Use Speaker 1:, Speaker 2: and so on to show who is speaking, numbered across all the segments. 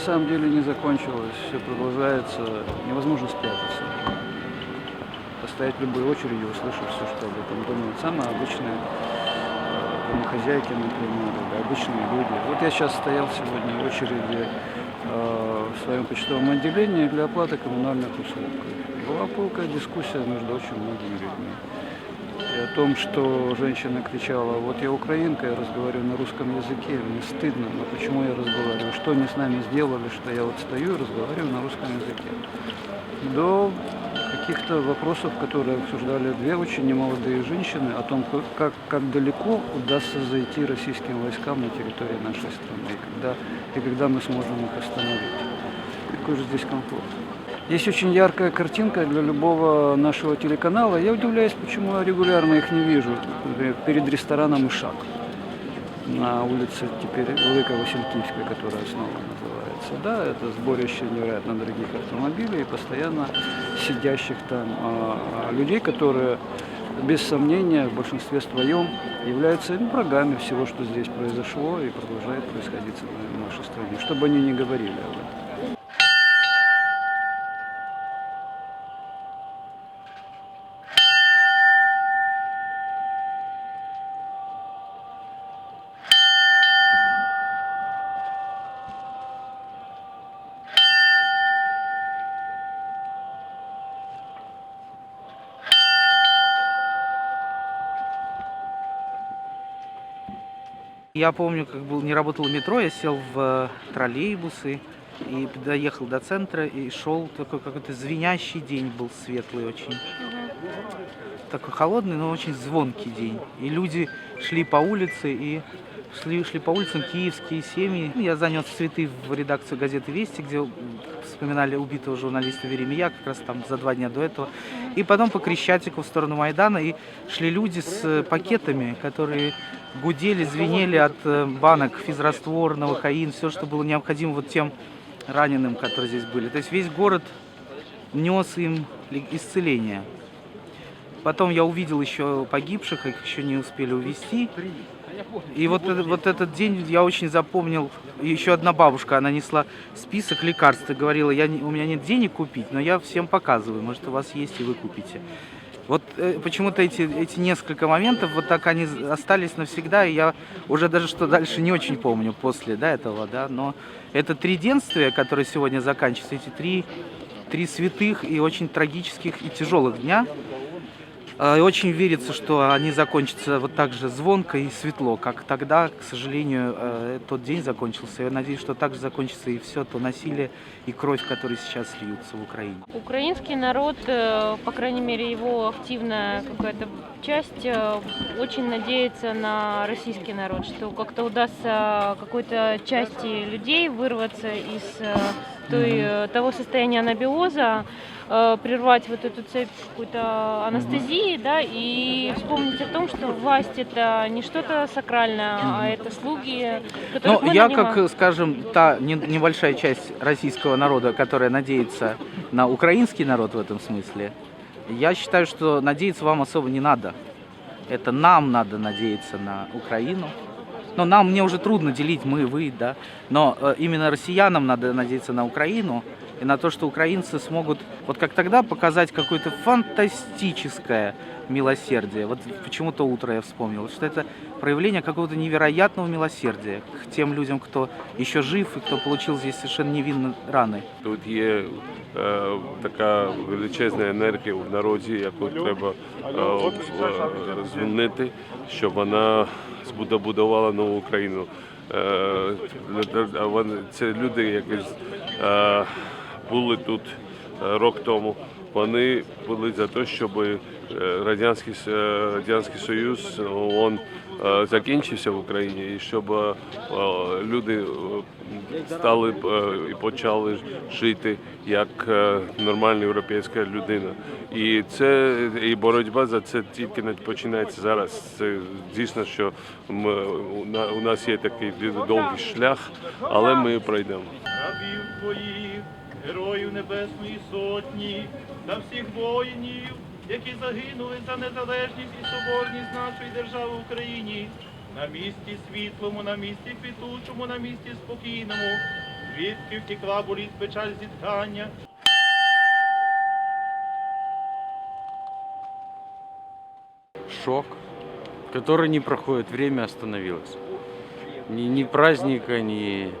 Speaker 1: самом деле не закончилось, все продолжается, невозможно спрятаться. Постоять в любой очереди, услышав все, что об этом думают. Самые обычные э, домохозяйки, например, обычные люди. Вот я сейчас стоял сегодня в очереди э, в своем почтовом отделении для оплаты коммунальных услуг. Была пылкая дискуссия между очень многими людьми. О том, что женщина кричала, вот я украинка, я разговариваю на русском языке, мне стыдно, но почему я разговариваю, что они с нами сделали, что я вот стою и разговариваю на русском языке. До каких-то вопросов, которые обсуждали две очень немолодые женщины, о том, как, как далеко удастся зайти российским войскам на территории нашей страны, и когда, и когда мы сможем их остановить. Какой же здесь комфорт? Есть очень яркая картинка для любого нашего телеканала. Я удивляюсь, почему я регулярно их не вижу. Например, перед рестораном «Ишак» на улице теперь Великой Василькивской, которая снова называется. Да, это сборище невероятно дорогих автомобилей и постоянно сидящих там а, а, людей, которые без сомнения в большинстве своем являются ну, врагами всего, что здесь произошло и продолжает происходить в нашей стране, чтобы они не говорили об этом.
Speaker 2: Я помню, как был, не работало метро, я сел в э, троллейбусы и доехал до центра и шел такой какой-то звенящий день был светлый очень. Такой холодный, но очень звонкий день. И люди шли по улице и шли, шли по улицам киевские семьи. Я занес цветы в редакцию газеты «Вести», где вспоминали убитого журналиста Веремия, как раз там за два дня до этого. И потом по Крещатику в сторону Майдана, и шли люди с э, пакетами, которые гудели, звенели от э, банок физраствор, новокаин, все, что было необходимо вот тем раненым, которые здесь были. То есть весь город нес им исцеление. Потом я увидел еще погибших, их еще не успели увезти. И вот, вот этот день я очень запомнил. Еще одна бабушка, она несла список лекарств и говорила, я у меня нет денег купить, но я всем показываю, может у вас есть и вы купите. Вот э, почему-то эти, эти несколько моментов, вот так они остались навсегда, и я уже даже что дальше не очень помню после да, этого, да, но это три денствия, которые сегодня заканчиваются, эти три, три святых и очень трагических и тяжелых дня, И очень верится, что они закончатся вот так же звонко и светло, как тогда, к сожалению, э, тот день закончился. Я надеюсь, что так же закончится и все то насилие и кровь, которые сейчас льются в Украине.
Speaker 3: Украинский народ, э, по крайней мере его активная какая-то часть, э, очень надеется на российский народ, что как-то удастся какой-то части людей вырваться из той, того состояния анабиоза, э, прервать вот эту цепь какой-то анестезии, да, и вспомнить о том, что власть это не что-то сакральное, а это слуги, которых
Speaker 2: Ну, я,
Speaker 3: нанимаем.
Speaker 2: как, скажем, та не- небольшая часть российского народа, которая надеется на украинский народ в этом смысле, я считаю, что надеяться вам особо не надо. Это нам надо надеяться на Украину. Но нам, мне уже трудно делить мы, вы, да. Но э, именно россиянам надо надеяться на Украину и на то, что украинцы смогут, вот как тогда, показать какое-то фантастическое милосердие. Вот почему-то утро я вспомнил, что это проявление какого-то невероятного милосердия к тем людям, кто еще жив и кто получил здесь совершенно невинно раны.
Speaker 4: Тут є е, така величезна енергія в народі, яку треба е, в- розвинити, щоб вона збудувала нову Україну. Е, а вони- Це люди, які е, були тут е, рок тому. Вони були за те, щоб е, Радянський, Радянський Союз ООН е, закінчився в Україні, і щоб люди стали і почали жити як нормальна європейська людина. І це і боротьба за це тільки починається зараз. Це дійсно, що ми, у нас є такий довгий шлях, але ми пройдемо.
Speaker 5: Героїв Небесної Сотні та всіх воїнів, які загинули за незалежність і соборність нашої держави в Україні, на місці світлому, на місці квітучому, на місці спокійному, звідки втекла болість печаль зітхання,
Speaker 6: шок, который не проходит, время остановилось. Ни, ни праздника, ни,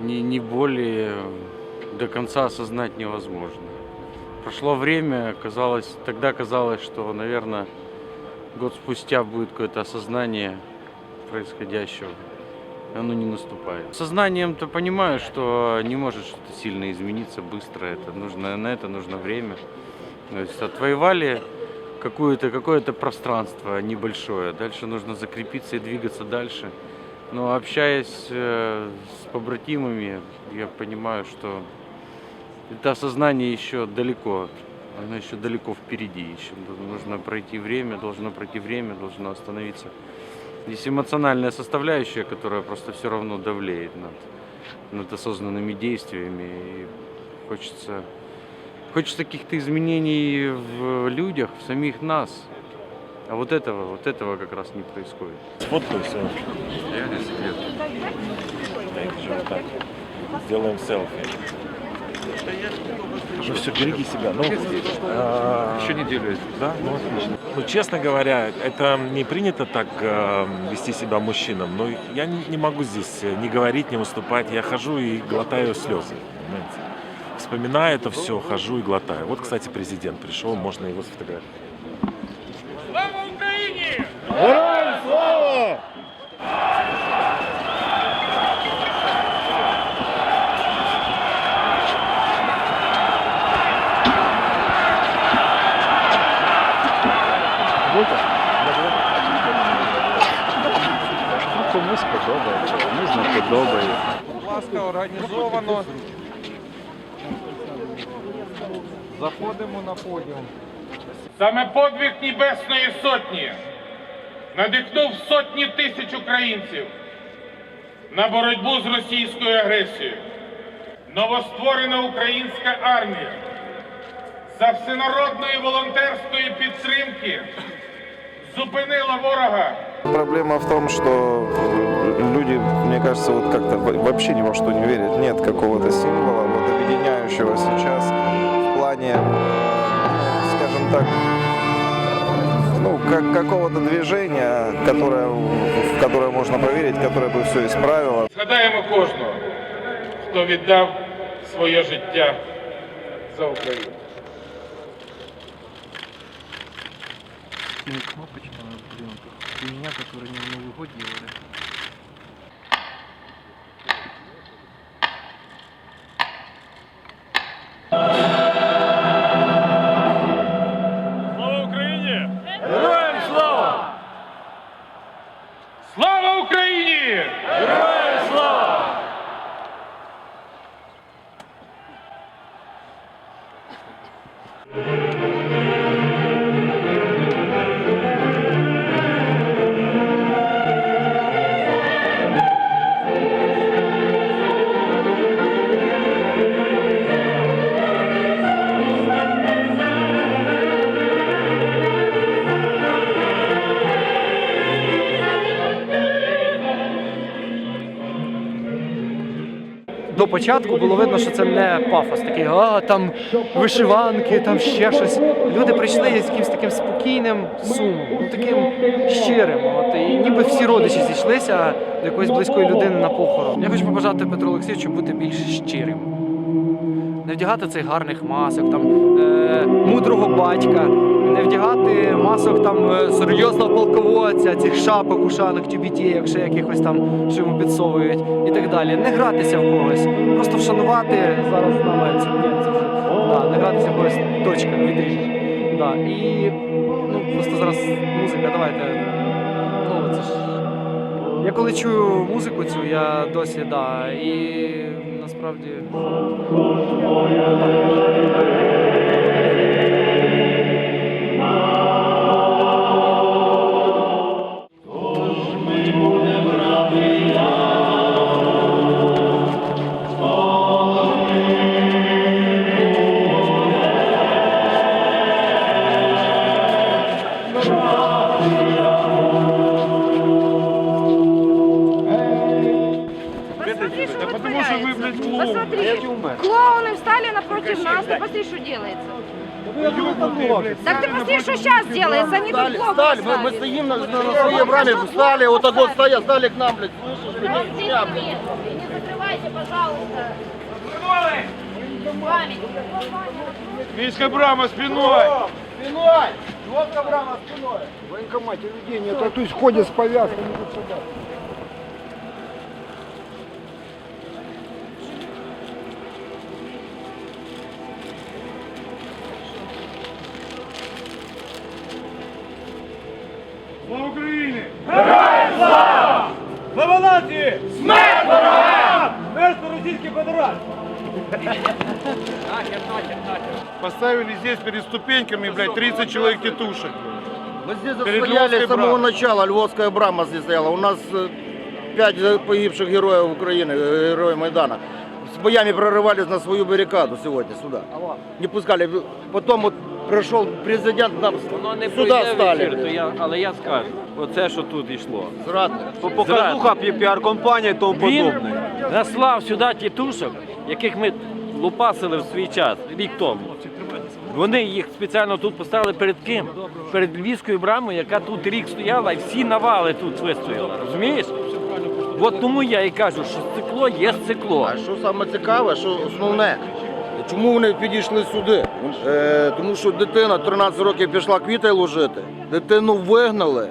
Speaker 6: ни, ни боли до конца осознать невозможно. Прошло время, казалось, тогда казалось, что, наверное, год спустя будет какое-то осознание происходящего. Оно не наступает. Сознанием-то понимаю, что не может что-то сильно измениться быстро. Это нужно, на это нужно время. То есть отвоевали какое-то какое-то пространство небольшое. Дальше нужно закрепиться и двигаться дальше. Но общаясь э, с побратимами, я понимаю, что это осознание еще далеко. Оно еще далеко впереди. Еще нужно пройти время, должно пройти время, должно остановиться. Есть эмоциональная составляющая, которая просто все равно давлеет над, над осознанными действиями. И хочется Хочется каких-то изменений в людях, в самих нас. А вот этого, вот этого как раз не происходит.
Speaker 7: Сфоткайся. Вот так. Сделаем селфи. Ну все, береги себя. Ну, Еще неделю. Да? Ну, отлично. Ну, честно говоря, это не принято так э, вести себя мужчинам. Но я не, не могу здесь э, не говорить, не выступать. Я хожу и глотаю слезы. понимаете. Вспоминаю это все, хожу и глотаю. Вот, кстати, президент пришел, можно его сфотографировать.
Speaker 1: Комусь подобається.
Speaker 8: Будь ласка, організовано. Заходимо на подіум.
Speaker 9: Саме подвиг Небесної Сотні надихнув сотні тисяч українців на боротьбу з російською агресією. Новостворена українська армія за всенародної волонтерської підтримки зупинила ворога
Speaker 10: Проблема в том, что э, люди, кажется, вот как-то во- вообще ни во что не верят. Нет какого-то символа, вот объединяющего сейчас в плане, э, скажем так, ну, как, какого-то движения, которое, в которое можно поверить, которое бы все исправило.
Speaker 9: Згадаємо кожного, хто віддав своє життя за Україну.
Speaker 2: кнопочка, блин, меня, который не в Новый год делали.
Speaker 8: початку було видно, що це не пафос такий, а там вишиванки, там ще щось. Люди прийшли з якимось таким спокійним сумом, ну таким щирим. От, і ніби всі родичі зійшлися до якоїсь близької людини на похорон. Я хочу побажати Петру Олексійовичу бути більш щирим. Не вдягати цих гарних масок, там е, мудрого батька, не вдягати масок там е, серйозного полководця, цих шапок, ушанок, тюбітєєк, ще якихось там, що йому підсовують і так далі. Не гратися в когось, просто вшанувати зараз на це, ні, це вже да, не гратися в когось точка відріж. Да. І ну, просто зараз музика, давайте. Ну. Я коли чую музику цю, я досі, да. І насправді.
Speaker 11: Посмотри, напротив нас, ты посмотри, что делается. Так ты посмотри, что сейчас делается, они тут клоуны
Speaker 12: Стали, мы, мы стоим на, на, на своей браме, встали, вот так вот стоят, стали к нам, блядь, слышишь, блядь,
Speaker 11: Подождите
Speaker 12: меня,
Speaker 11: момент,
Speaker 12: блядь.
Speaker 11: не закрывайте, пожалуйста.
Speaker 9: Мишка Брама спиной!
Speaker 12: Спиной! Водка брама спиной! В военкомате людей нет, а то есть ходят с повязками тут сюда.
Speaker 9: Смерть Російській Федерації!
Speaker 12: Поставили здесь перед ступеньками, блядь, 30 человек тетушек. Мы здесь
Speaker 9: Перед
Speaker 12: стояли
Speaker 9: Львовской
Speaker 12: с самого
Speaker 9: брамой.
Speaker 12: начала, Львовская брама здесь стояла. У нас э, пять э, погибших героев Украины, э, героев Майдана. С боями прорывались на свою баррикаду сегодня сюда. Не пускали. Потом вот пришел президент, нам
Speaker 6: Воно не
Speaker 12: сюда
Speaker 6: пройде
Speaker 12: стали.
Speaker 6: вечір, то я, але я скажу, оце, що тут йшло.
Speaker 12: Зрадник.
Speaker 6: Показуха
Speaker 9: піар-компанія і тому
Speaker 6: Він наслав сюди тітушок, яких ми лупасили в свій час, рік тому. Вони їх спеціально тут поставили перед ким? Перед Львівською брамою, яка тут рік стояла, і всі навали тут вистояли. Розумієш? От тому я і кажу, що цикло є цикло.
Speaker 12: А що саме цікаве, що основне, чому вони підійшли сюди? Е, тому що дитина 13 років пішла квіти ложити, дитину вигнали,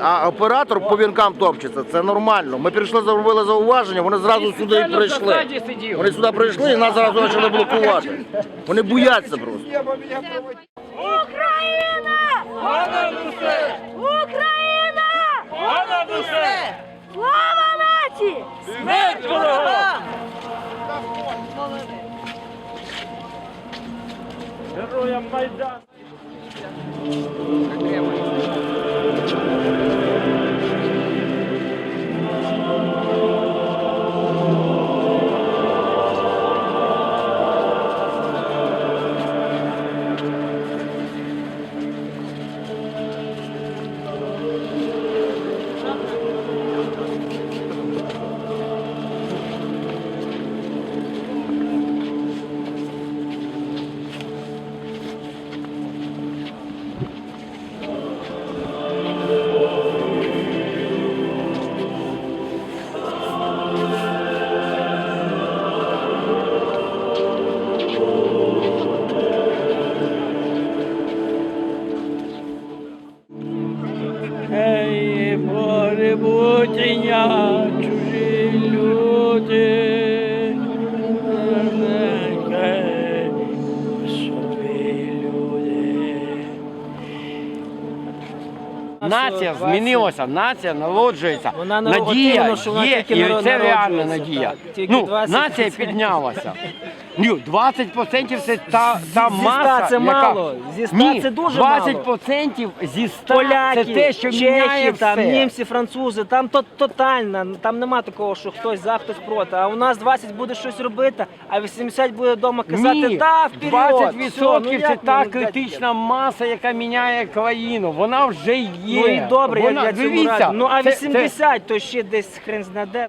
Speaker 12: а оператор по вінкам топчеться. Це нормально. Ми прийшли, зробили зауваження, вони зразу сюди і прийшли. Вони сюди прийшли і нас зразу почали блокувати. Вони бояться просто.
Speaker 11: Україна! Україна! Слава нації!
Speaker 9: Смерть ворогам! Героям Майдану!
Speaker 13: Нація змінилася, нація народжується.
Speaker 14: Вона
Speaker 13: Надія
Speaker 14: народ- що вона
Speaker 13: є,
Speaker 14: тільки
Speaker 13: і
Speaker 14: народ-
Speaker 13: це реальна
Speaker 14: народжується,
Speaker 13: надія.
Speaker 14: так. Тільки
Speaker 13: Ну,
Speaker 14: 20%
Speaker 13: нація піднялася. Ну, 20% це та, та
Speaker 14: Зі
Speaker 13: маса,
Speaker 14: це
Speaker 13: яка...
Speaker 14: мало, зі ста
Speaker 13: Ні,
Speaker 14: це дуже
Speaker 13: 20% зі 100
Speaker 14: Поляки,
Speaker 13: це те, що міняє
Speaker 14: чехи, там,
Speaker 13: все.
Speaker 14: німці, французи, там то, тотально, там нема такого, що хтось за, хтось проти. А у нас 20 буде щось робити, а 80 буде вдома казати,
Speaker 13: Ні,
Speaker 14: та вперед.
Speaker 13: 20%
Speaker 14: Все, ну,
Speaker 13: це
Speaker 14: як
Speaker 13: та
Speaker 14: мені,
Speaker 13: критична маса, яка міняє країну. Вона вже є.
Speaker 14: Ну і добре,
Speaker 13: Вона,
Speaker 14: я, я цьому
Speaker 13: дивіться,
Speaker 14: раді. Ну а
Speaker 13: це-
Speaker 14: 80 то ще десь хрен знаде.